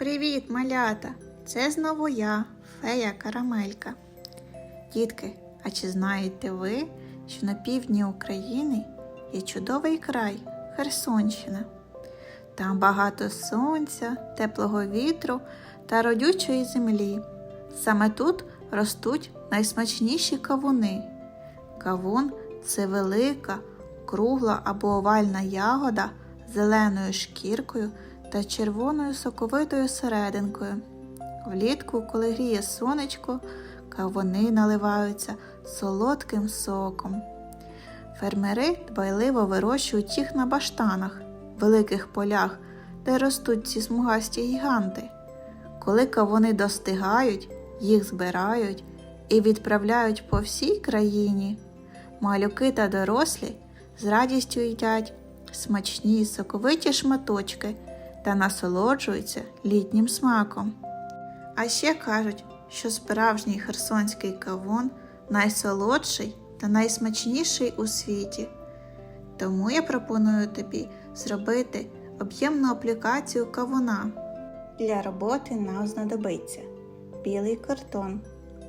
Привіт, малята! Це знову я, фея Карамелька. Дітки, а чи знаєте ви, що на півдні України є чудовий край Херсонщина? Там багато сонця, теплого вітру та родючої землі. Саме тут ростуть найсмачніші кавуни. Кавун це велика, кругла або овальна ягода з зеленою шкіркою та червоною соковитою серединкою. Влітку, коли гріє сонечко, кавуни наливаються солодким соком. Фермери дбайливо вирощують їх на баштанах, великих полях, де ростуть ці смугасті гіганти. Коли кавуни достигають, їх збирають і відправляють по всій країні. Малюки та дорослі з радістю їдять смачні соковиті шматочки та насолоджуються літнім смаком. А ще кажуть, що справжній херсонський кавун найсолодший та найсмачніший у світі. Тому я пропоную тобі зробити об'ємну аплікацію кавуна. Для роботи нам знадобиться білий картон,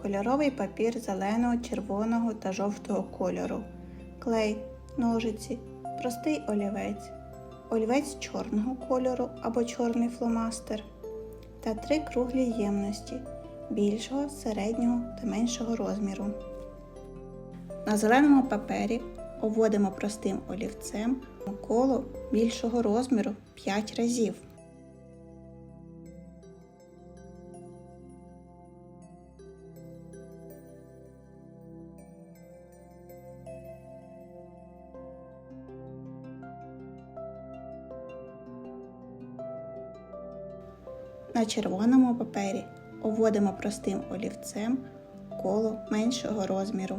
кольоровий папір зеленого, червоного та жовтого кольору, клей, ножиці, простий олівець, олівець чорного кольору або чорний фломастер та три круглі ємності більшого, середнього та меншого розміру. На зеленому папері обводимо простим олівцем коло більшого розміру 5 разів. На червоному папері обводимо простим олівцем коло меншого розміру.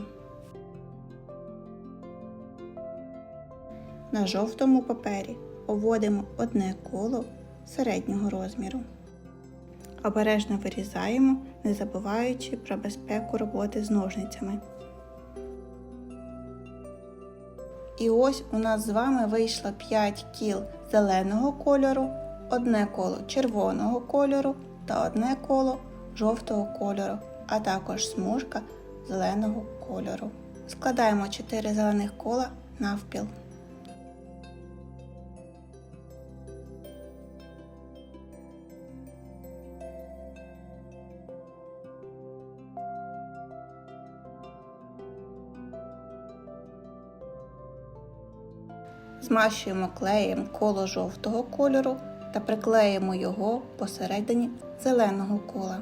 На жовтому папері обводимо одне коло середнього розміру. Обережно вирізаємо, не забуваючи про безпеку роботи з ножницями. І ось у нас з вами вийшло 5 кіл зеленого кольору, одне коло червоного кольору та одне коло жовтого кольору, а також смужка зеленого кольору. Складаємо 4 зелених кола навпіл. Змащуємо клеєм коло жовтого кольору та приклеїмо його посередині зеленого кола.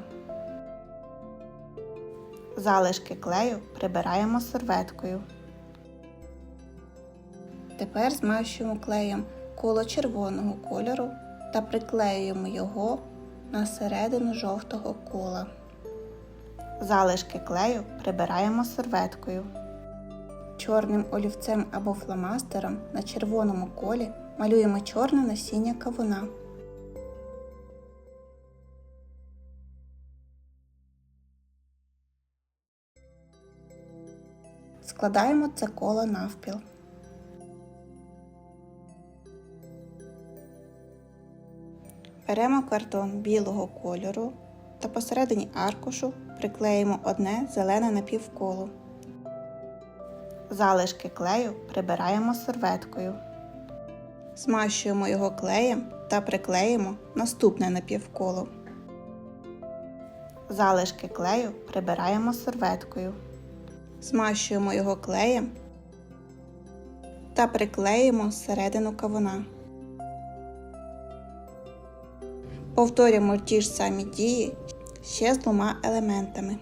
Залишки клею прибираємо серветкою. Тепер змащуємо клеєм коло червоного кольору та приклеюємо його на середину жовтого кола. Залишки клею прибираємо серветкою. Чорним олівцем або фломастером на червоному колі малюємо чорне насіння кавуна. Складаємо це коло навпіл. Беремо картон білого кольору та посередині аркушу приклеїмо одне зелене напівколо. Залишки клею прибираємо серветкою. Змащуємо його клеєм та приклеїмо наступне напівколо. Залишки клею прибираємо серветкою. Змащуємо його клеєм та приклеїмо середину кавуна. Повторюємо ті ж самі дії ще з двома елементами.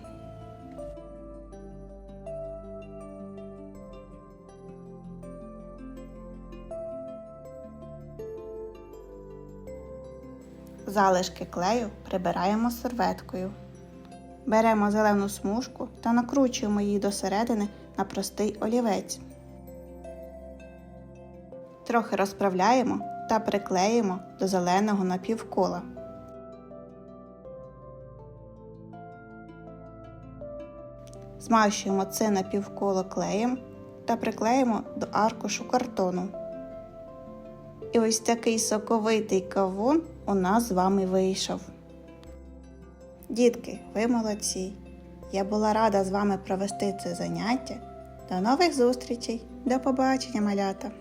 Залишки клею прибираємо серветкою. Беремо зелену смужку та накручуємо її до середини на простий олівець. Трохи розправляємо та приклеїмо до зеленого напівкола. Змащуємо це напівколо клеєм та приклеїмо до аркушу картону. І ось такий соковитий кавун у нас з вами вийшов. Дітки, ви молодці! Я була рада з вами провести це заняття. До нових зустрічей! До побачення, малята!